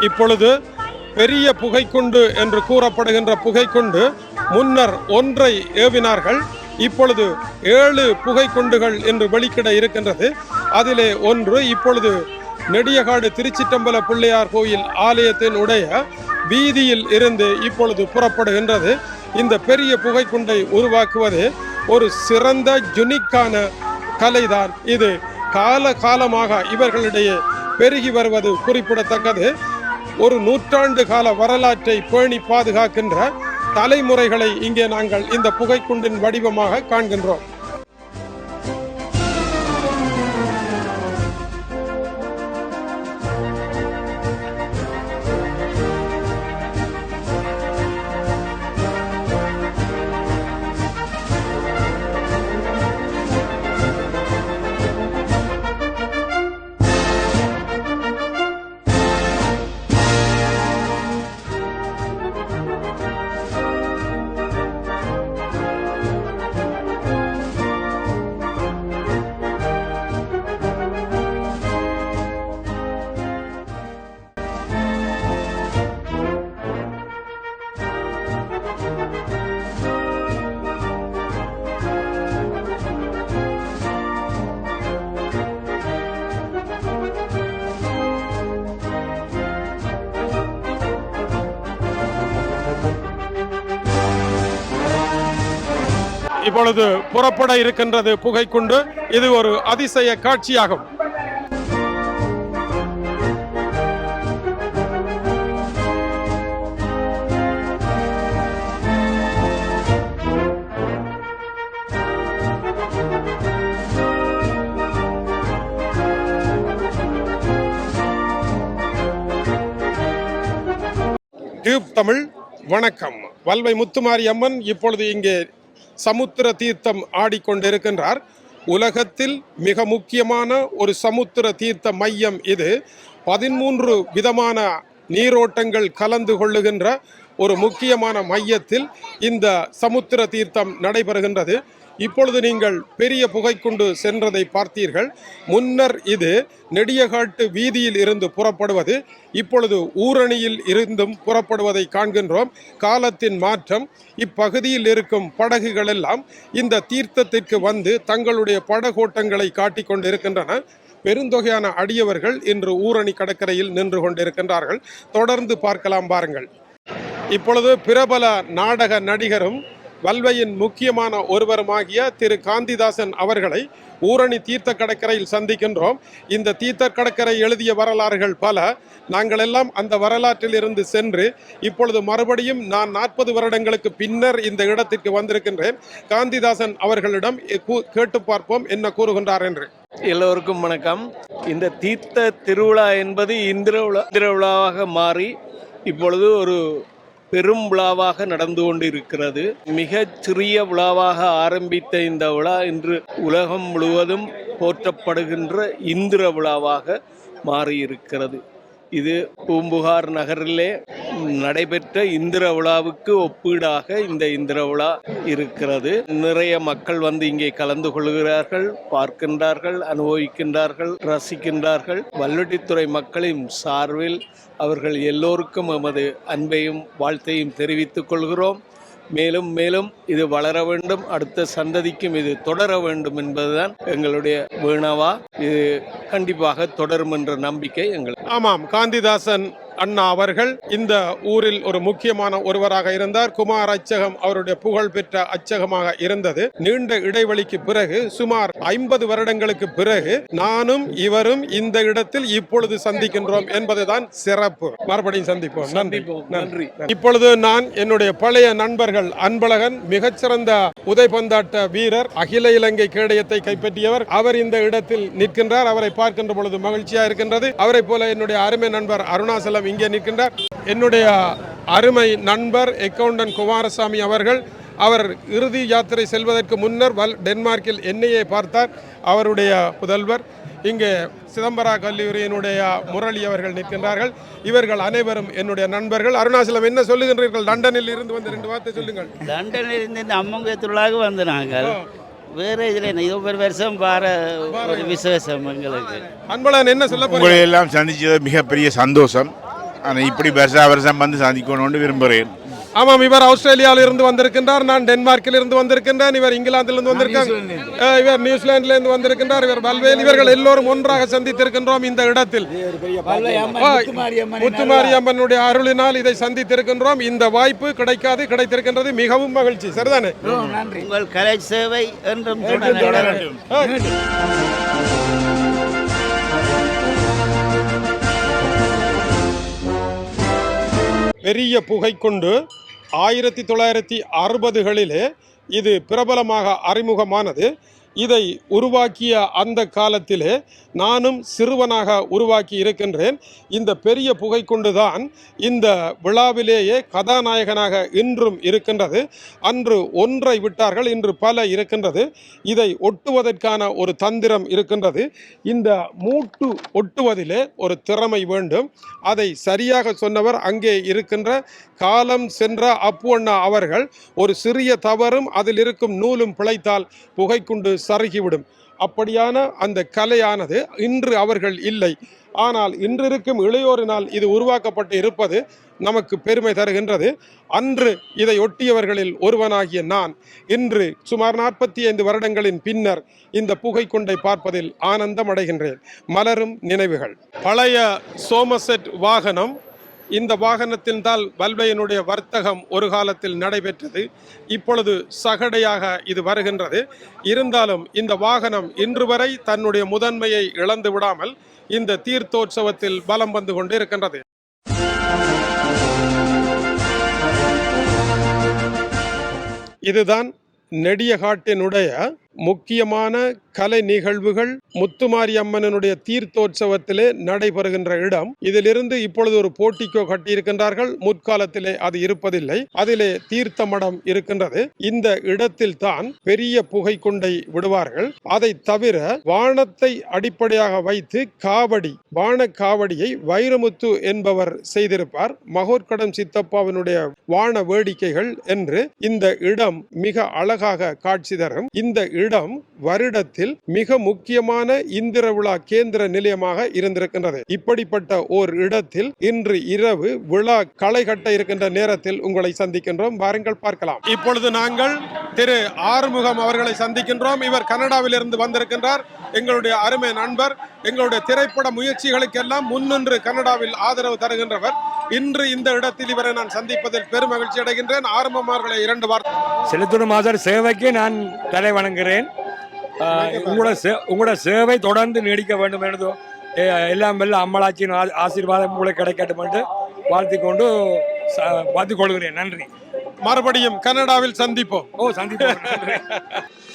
இப்பொழுது பெரிய புகைக்குண்டு என்று கூறப்படுகின்ற புகைக்குண்டு முன்னர் ஒன்றை ஏவினார்கள். இப்பொழுது ஏழு புகைக்குண்டுகள் என்று வெளிக்கிட இருக்கின்றது. அதிலே ஒன்று இப்பொழுது நெடியகாடு திருச்சிட்டம்பல பிள்ளையார் கோயில் ஆலயத்தின் உடைய வீதியில் இருந்து இப்பொழுது புறப்படுகின்றது. இந்த பெரிய புகைக்குண்டை உருவாக்குவது ஒரு சிறந்த யுனிக்கான கலைதான். இது கால காலமாக இவர்களிடையே பெருகி வருவது குறிப்பிடத்தக்கது. ஒரு நூற்றாண்டு கால வரலாற்றை பேணி பாதுகாக்கின்ற தலைமுறைகளை இங்கே நாங்கள் இந்த புகைக்குண்டின் வடிவமாக காண்கின்றோம். இப்பொழுது புறப்பட இருக்கின்றது புகைக்குண்டு. இது ஒரு அதிசய காட்சியாகும். டியூப் தமிழ் வணக்கம். வல்வை முத்துமாரி அம்மன் இப்பொழுது இங்கே சமுத்திர தீர்த்தம் ஆடிக்கொண்டிருக்கின்றார். உலகத்தில் மிக முக்கியமான ஒரு சமுத்திர தீர்த்த மையம் இது. பதிமூன்று விதமான நீரோட்டங்கள் கலந்து கொள்ளுகின்ற ஒரு முக்கியமான மையத்தில் இந்த சமுத்திர தீர்த்தம் நடைபெறுகின்றது. இப்பொழுது நீங்கள் பெரிய புகைக்குண்டு சென்றதை பார்த்தீர்கள். முன்னர் இது நெடியகாட்டு வீதியில் இருந்து புறப்படுவது இப்பொழுது ஊரணியில் இருந்தும் புறப்படுவதை காண்கின்றோம். காலத்தின் மாற்றம் இப்பகுதியில் இருக்கும் படகுகள் எல்லாம் இந்த தீர்த்தத்திற்கு வந்து தங்களுடைய படகோட்டங்களை காட்டிக் கொண்டிருக்கின்றன. பெருந்தொகையான அடியவர்கள் இன்று ஊரணி கடற்கரையில் நின்று கொண்டிருக்கின்றார்கள். தொடர்ந்து பார்க்கலாம் பாருங்கள். இப்பொழுது பிரபல நாடக நடிகரும் வல்வையின் முக்கியமான ஒருவருமாகிய திரு காந்திதாசன் அவர்களை ஊரணி தீர்த்த கடற்கரையில் சந்திக்கின்றோம். இந்த தீர்த்த கடற்கரை எழுதிய வரலாறுகள் பல. நாங்கள் எல்லாம் அந்த வரலாற்றில் இருந்து சென்று இப்பொழுது மறுபடியும் நான் நாற்பது வருடங்களுக்கு பின்னர் இந்த இடத்திற்கு வந்திருக்கின்றேன். காந்திதாசன் அவர்களிடம் கேட்டு பார்ப்போம். என்ன கூறுகின்றார் என்று. எல்லோருக்கும் வணக்கம். இந்த தீர்த்த திருவிழா என்பது இந்திர விழா இந்திர விழாவாக மாறி இப்பொழுது ஒரு பெரும் விழாவாக நடந்து கொண்டிருக்கிறது. மிக சிறிய விழாவாக ஆரம்பித்த இந்த விழா இன்று உலகம் முழுவதும் போற்றப்படுகின்ற இந்திர விழாவாக மாறியிருக்கிறது. இது பூம்புகார் நகரிலே நடைபெற்ற இந்திர விழாவுக்கு ஒப்பீடாக இந்த இந்திர விழா இருக்கிறது. நிறைய மக்கள் வந்து இங்கே கலந்து கொள்கிறார்கள் பார்க்கின்றார்கள் அனுபவிக்கின்றார்கள் ரசிக்கின்றார்கள். வல்வெட்டித்துறை மக்களின் சார்பில் அவர்கள் எல்லோருக்கும் எமது அன்பையும் வாழ்த்தையும் தெரிவித்துக் கொள்கிறோம். மேலும் மேலும் இது வளர வேண்டும். அடுத்த சந்ததிக்கும் இது தொடர வேண்டும் என்பதுதான் எங்களுடைய வேணவா. இது கண்டிப்பாக தொடரும் என்ற நம்பிக்கை எங்களுக்கு. ஆமாம் காந்திதாசன் அண்ணா அவர்கள் இந்த ஊரில் ஒரு முக்கியமான ஒருவராக இருந்தார். குமார் அச்சகம் அவருடைய புகழ் பெற்ற அச்சகமாக இருந்தது. நீண்ட இடைவெளிக்கு பிறகு சுமார் ஐம்பது வருடங்களுக்கு பிறகு நானும் இவரும் இந்த இடத்தில் இப்பொழுது சந்திக்கின்றோம் என்பதுதான் சிறப்பு. மறுபடியும் சந்திப்போம். நன்றி. சந்திப்போம். நன்றி. நன்றி. இப்பொழுது நான் என்னுடைய பழைய நண்பர்கள் அன்பழகன் மிகச்சிறந்த உதைபந்தாட்ட வீரர் அகில இலங்கை கேடயத்தை கைப்பற்றியவர். அவர் இந்த இடத்தில் நிற்கின்றார். அவரை பார்க்கின்ற பொழுது மகிழ்ச்சியா இருக்கின்றது. அவரை போல என்னுடைய அருமை நண்பர் அருணாசலம் இங்கே நிற்கின்றார். என்னுடைய அருமை நண்பர் எக்கவுண்டன் குமாரசாமி அவர்கள் அவர் இறுதி யாத்திரை செல்வதற்கு முன்னர் வல் டென்மார்க்கில் என்னையே பார்த்தார். அவருடைய புதல்வர் இங்கே சிதம்பரா கல்லூரியினுடைய முரளி அவர்கள் நிற்கின்றார்கள். இவர்கள் அனைவரும் என்னுடைய நண்பர்கள். அருணாச்சலம் என்ன சொல்லுகின்றீர்கள்? லண்டனில் இருந்து வந்து ரெண்டு வார்த்தை சொல்லுங்கள். லண்டனில் இருந்து இந்த அம்மங்க திருவிழாவுக்கு வந்து நாங்கள். வேறு இதில் இது ஒரு வருஷம் பார ஒரு விசேஷம் எங்களுக்கு. அன்பழகன் என்ன சொல்ல போறீங்க? உங்களை எல்லாம் சந்திச்சது மிகப்பெரிய சந்தோஷம். ஆனால் இப்படி வருஷா வருஷம் வந்து சந்திக்கணும்னு விரும்புகிறேன். ஆமாம் இவர் ஆஸ்திரேலியாவில் இருந்து வந்திருக்கின்றார் நான் டென்மார்க்கில் இருந்து வந்திருக்கின்றேன் இவர் இங்கிலாந்திலிருந்து வந்திருக்கார் அஹ், இவர் நியூசிலாந்தில் இருந்து வந்திருக்கின்றார் இவர் பல்வேறு இவர்கள் எல்லோரும் ஒன்றாக சந்தித்திருக்கின்றோம் இந்த இடத்தில். ஆ, முத்துமாரியம்மனுடைய அருளினால் இதை சந்தித்திருக்கின்றோம். இந்த வாய்ப்பு கிடைக்காது கிடைத்திருக்கின்றது மிகவும் மகிழ்ச்சி. சரிதானே? உங்கள் கலை சேவை என்றும் தொடரட்டும். பெரிய புகை கொண்டு ஆயிரத்தி தொள்ளாயிரத்தி அறுபதுகளிலே இது பிரபலமாக அறிமுகமானது. இதை உருவாக்கிய அந்த காலத்திலே நானும் சிறுவனாக உருவாக்கி இருக்கின்றேன். இந்த பெரிய புகை கொண்டுதான் இந்த விழாவிலேயே கதாநாயகனாக இன்றும் இருக்கின்றது. அன்று ஒன்றை விட்டார்கள் இன்று பல இருக்கின்றது. இதை ஒட்டுவதற்கான ஒரு தந்திரம் இருக்கின்றது. இந்த மூட்டு ஒட்டுவதிலே ஒரு திறமை வேண்டும். அதை சரியாக சொன்னவர் அங்கே இருக்கின்ற காலம் சென்ற அப்பு அண்ணா அவர்கள். ஒரு சிறிய தவறும் அதில் இருக்கும் நூலும் பிழைத்தால் புகைக்குண்டு சருகிவிடும் அப்படியான அந்த கலையானது இன்று அவர்கள் இல்லை. ஆனால் இன்றிருக்கும் இளையோரினால் இது உருவாக்கப்பட்டு இருப்பது நமக்கு பெருமை தருகின்றது. அன்று இதை ஒட்டியவர்களில் ஒருவனாகிய நான். இன்று சுமார் நாற்பத்தி ஐந்து வருடங்களின் பின்னர் இந்த புகைக்குண்டை பார்ப்பதில் ஆனந்தம் அடைகின்றேன். மலரும் நினைவுகள். பழைய சோமசெட் வாகனம் இந்த வாகனத்தின் தான் வல்வையனுடைய வர்த்தகம் ஒரு காலத்தில் நடைபெற்றது. இப்பொழுது சகடையாக இது வருகின்றது. இருந்தாலும் இந்த வாகனம் இன்று வரை தன்னுடைய முதன்மையை இழந்து விடாமல் இந்த தீர்த்தோற்சவத்தில் பலம் வந்து கொண்டு இருக்கின்றது இதுதான் நெடியகாட்டினுடைய முக்கியமான கலை நிகழ்வுகள் முத்துமாரி அம்மனனுடைய தீர்த்தோற்சவத்திலே நடைபெறுகின்ற இடம். இதிலிருந்து இப்பொழுது ஒரு போட்டிக்கோ கட்டியிருக்கின்றார்கள். முற்காலத்திலே அது இருப்பதில்லை. அதிலே தீர்த்த மடம் இருக்கின்றது. இந்த இடத்தில் தான் பெரிய புகை குண்டை விடுவார்கள். அதை தவிர வானத்தை அடிப்படையாக வைத்து காவடி வான காவடியை வைரமுத்து என்பவர் செய்திருப்பார். மகோர்கடம் சித்தப்பாவினுடைய வான வேடிக்கைகள் என்று இந்த இடம் மிக அழகாக காட்சி தரும். இந்த இடம் வருடத்தில் மிக முக்கியமான இந்திர விழா கேந்திர நிலையமாக இருந்திருக்கின்றது. இப்படிப்பட்ட ஓர் இடத்தில் இன்று இரவு விழா களை கட்ட இருக்கின்ற நேரத்தில் உங்களை சந்திக்கின்றோம். வாருங்கள் பார்க்கலாம். இப்பொழுது நாங்கள் திரு ஆறுமுகம் அவர்களை சந்திக்கின்றோம். இவர் கனடாவில் இருந்து வந்திருக்கின்றார். எங்களுடைய அருமை நண்பர் எங்களுடைய திரைப்பட முயற்சிகளுக்கெல்லாம் முன்னின்று கனடாவில் ஆதரவு தருகின்றவர். இன்று இந்த இடத்தில் இவரை நான் சந்திப்பதில் பெருமகிழ்ச்சி அடைகின்றேன். ஆரம்பம் அவர்களை இரண்டு வார்த்தை. செலுத்துணு மாதர் சேவைக்கு நான் தலை வணங்குகிறேன். உங்களோட சே உங்களோட சேவை தொடர்ந்து நீடிக்க வேண்டும் என்று எல்லாம் வெல்ல அம்மளாச்சியின் ஆ- ஆசீர்வாதம் உங்களுக்கு கிடைக்கட்டும் என்று வாழ்த்திக் கொண்டு வாழ்த்திக் கொள்கிறேன் நன்றி. மறுபடியும் கனடாவில் சந்திப்போம். ஓ சந்திப்போம்.